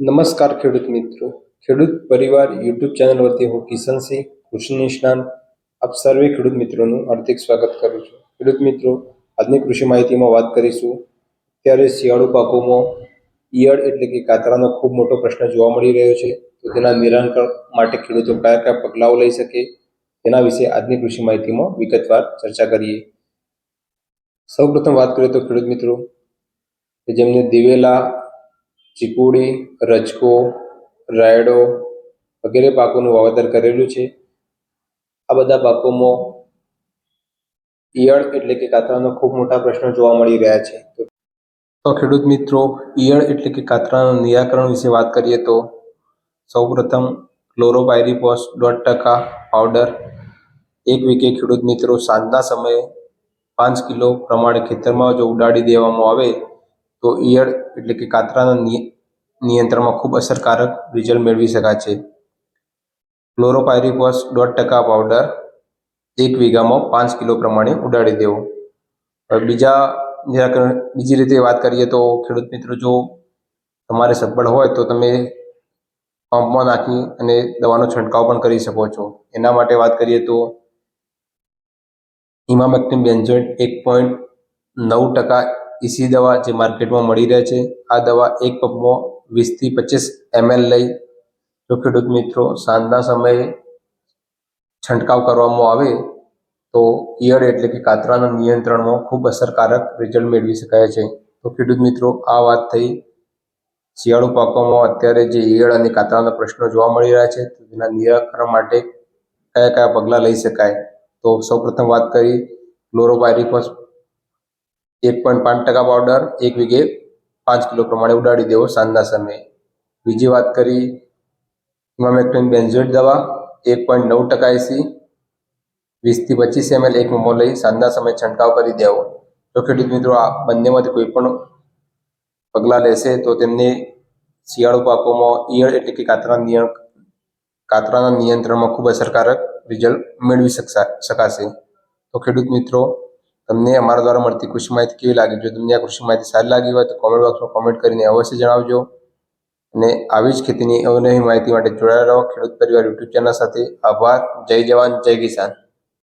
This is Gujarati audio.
નમસ્કાર ખેડૂત મિત્રો. ખેડૂત પરિવાર યુટ્યુબ ચેનલ વતી હું કિશનસિંહ કૃષિ નિષ્ણાંત. આપ સર્વે ખેડૂત મિત્રોનું હાર્દિક સ્વાગત કરું છું. ખેડૂત મિત્રો, આજની કૃષિ માહિતીમાં વાત કરીશું. ત્યારે શિયાળુ પાકોમાં ઈયળ એટલે કે કાતરાનો ખૂબ મોટો પ્રશ્ન જોવા મળી રહ્યો છે. તો તેના નિરાકરણ માટે ખેડૂતો કયા કયા પગલાઓ લઈ શકે? તેના વિશે આજની કૃષિ માહિતીમાં વિગતવાર ચર્ચા કરીએ. સૌપ્રથમ વાત કરીએ તો ખેડૂત મિત્રો જેમને દિવેલા ચીકુડી, રજકો, રાયડો વગેરે પાકોનું વાવેતર કરેલું છે. આ બધા પાકોમાં ઈયળ એટલે કે કાતરાનો ખૂબ મોટા પ્રશ્નો જોવા મળી રહ્યા છે. તો ખેડૂત મિત્રો, ઈયળ એટલે કે કાતરાના નિરાકરણ વિશે વાત કરીએ તો સૌપ્રથમ ક્લોરોપાયરીપોસ દોઢ ટકા પાવડર એક વીકે ખેડૂત મિત્રો સાંજના સમયે પાંચ કિલો પ્રમાણે ખેતરમાં જો ઉડાડી દેવામાં આવે તો ઈયળ એટલે કે કાતરાના નિયંત્રણમાં ખૂબ અસરકારક રિઝલ્ટ મેળવી શકાય છે. ક્લોરોપાયરીફોસ દોઢ ટકા પાવડર એક વીઘામાં પાંચ કિલો પ્રમાણે ઉડાડી દેવો. હવે બીજા બીજી રીતે વાત કરીએ તો ખેડૂત મિત્રો જો તમારે સગવડ હોય તો તમે પંપમાં નાખી અને દવાનો છંટકાવ પણ કરી શકો છો. એના માટે વાત કરીએ તો ઇમામેક્ટિન બેન્ઝોઇટ એક પોઈન્ટ નવ ટકા ઇસી દવા જે માર્કેટમાં મળી રહે છે. આ દવા એક પંપમાં વીસથી પચીસ એમએલ લઈ. જો ખેડૂત મિત્રો, સાંજના સમયે છંટકાવ કરવામાં આવે તો ઈયળ એટલે કે કાતરાના નિયંત્રણમાં ખૂબ અસરકારક રિઝલ્ટ મેળવી શકાય છે. તો ખેડૂત મિત્રો, આ વાત થઈ. શિયાળુ પાકોમાં અત્યારે જે ઈયળ અને કાતરાના પ્રશ્નો જોવા મળી રહ્યા છે તેના નિરાકરણ માટે કયા કયા પગલાં લઈ શકાય? તો સૌપ્રથમ વાત કરી, ક્લોરોપાયરીફોસ એક પોઈન્ટ પાંચ ટકા પાવડર, એક વીઘે પાંચ કિલો પ્રમાણે ઉડાડી દેવો સાંજના સમયે. બીજી વાત કરી ઇમામેક્ટિન બેન્ઝોઇટ દવા એક પોઈન્ટ નવ ટકા એસી વીસથી પચીસ એમએલ એક મમો લઈ સાંજના સમયે છંટકાવ કરી દેવો. જો ખેડૂત મિત્રો, આ બંનેમાંથી કોઈ પણ પગલાં લેશે તો તેમને શિયાળુ પાકોમાં ઈયળ એટલે કે કાતરા નિયં કાતરાના નિયંત્રણમાં ખૂબ અસરકારક રિઝલ્ટ મેળવી શકશા, શકાશે. તો ખેડૂત મિત્રો તમને અમારા દ્વારા મળતી કૃષિ માહિતી કેવી લાગી? જો તમને આ કૃષિ માહિતી સારી લાગી હોય તો કોમેન્ટ બોક્સમાં કોમેન્ટ કરીને અવશ્ય જણાવજો. અને આવી જ ખેતીની અવનવી માહિતી માટે જોડાયેલા રહો. ખેડૂત પરિવાર યુટ્યુબ ચેનલ સાથે આભાર. જય જવાન, જય કિસાન.